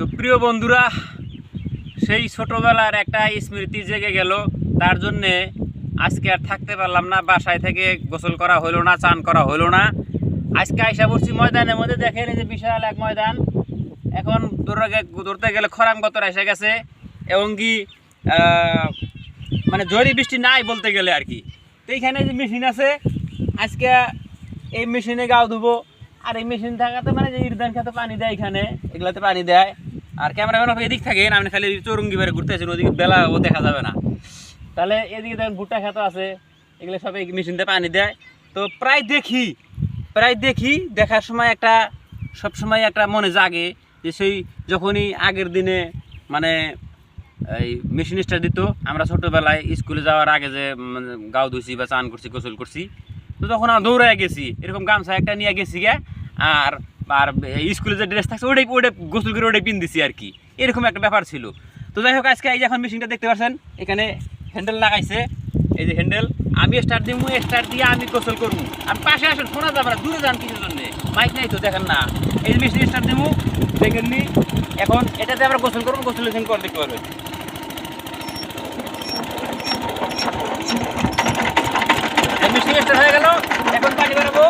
তো প্রিয় বন্ধুরা, সেই ছোটবেলার একটা স্মৃতি জেগে গেল। তার জন্যে আজকে আর থাকতে পারলাম না, বাসায় থেকে গোসল করা হলো না, চান করা হলো না। আজকে আইসা পড়ছি ময়দানের মধ্যে, দেখেন এই যে বিশাল এক ময়দান। এখন দৌড়ে দৌড়তে গেলে খরাং বতর এসে গেছে এবং কি মানে ঝড়ি বৃষ্টি নাই বলতে গেলে আর কি। তো এইখানে যে মেশিন আছে, আজকে এই মেশিনে গাও ধুবো। আর এই মেশিন থাকাতে মানে যে ইরদান খেতে পানি দেয় এখানে, এগুলাতে পানি দেয়। আর ক্যামেরাম্যান এদিক থাকে আপনি খালি চৌরঙ্গি বেড়ে ঘুরতে আছেন ওদিকে বেলা ও দেখা যাবে না। তাহলে এদিকে দেখেন ভুট্টা খেত আছে, এগুলো সব এই মেশিনতে পানি দেয়। তো প্রায় দেখি প্রায় দেখি, দেখার সময় একটা, সব সময় একটা মনে জাগে যে সেই যখনই আগের দিনে মানে এই মেশিন স্টার দিত, আমরা ছোটোবেলায় স্কুলে যাওয়ার আগে যে গাও ধুইছি বা চান করছি, গোসল করছি, তো তখন আমরা দৌড়ায় গেছি, এরকম গামছা একটা নিয়ে গেছি গে আর আর স্কুলে যে ড্রেস থাকছে, ওটাই ওটাই গোসল করে ওটাই পিন দিছি আর কি। এরকম একটা ব্যাপার ছিল। তো যাই হোক, আজকে এই যে এখন মেশিনটা দেখতে পাচ্ছেন এখানে হ্যান্ডেল লাগাইছে। এই যে হ্যান্ডেল আমি স্টার্ট দিব স্টার্ট দিয়ে আমি গোসল করব আর পাশে আসেন, শোনা যাবে দূরে যান কিছুর জন্য। মাইক নাই তো, দেখেন না। এই মেশিন স্টার্ট দিব দেখেননি এখন এটাতে আমরা গোসল করব, গোসল করে দেখতে পারবেন। মেশিন স্টার্ট হয়ে গেল, এখন পানি বেরোবো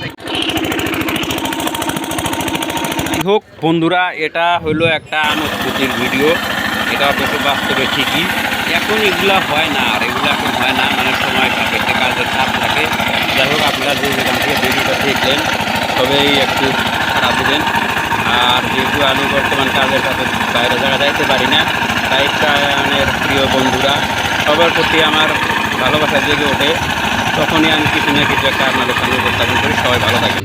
যাই হোক বন্ধুরা, এটা হলো একটা অনুভূতির ভিডিও। এটা অবশ্য বাস্তবে ঠিকই। এখন এগুলো হয় না, আর এগুলো এখন হয় না মানে সময় সাপেক্ষে কাজের চাপ থাকে। যাই হোক, আপনারা যে যেখান থেকে ভিডিওটা দেখলেন তবেই একটু খারাপ দেবেন আর যেহেতু আমি বর্তমান কাজের সাথে বাইরে জায়গা যাইতে পারি না, তাই প্রাণের প্রিয় বন্ধুরা, সবার প্রতি আমার ভালোবাসা জেগে ওঠে। তখনই আমি কিছু না কিছু একটা আপনাদের সঙ্গে উপস্থাপন করি। সবাই ভালো থাকেন।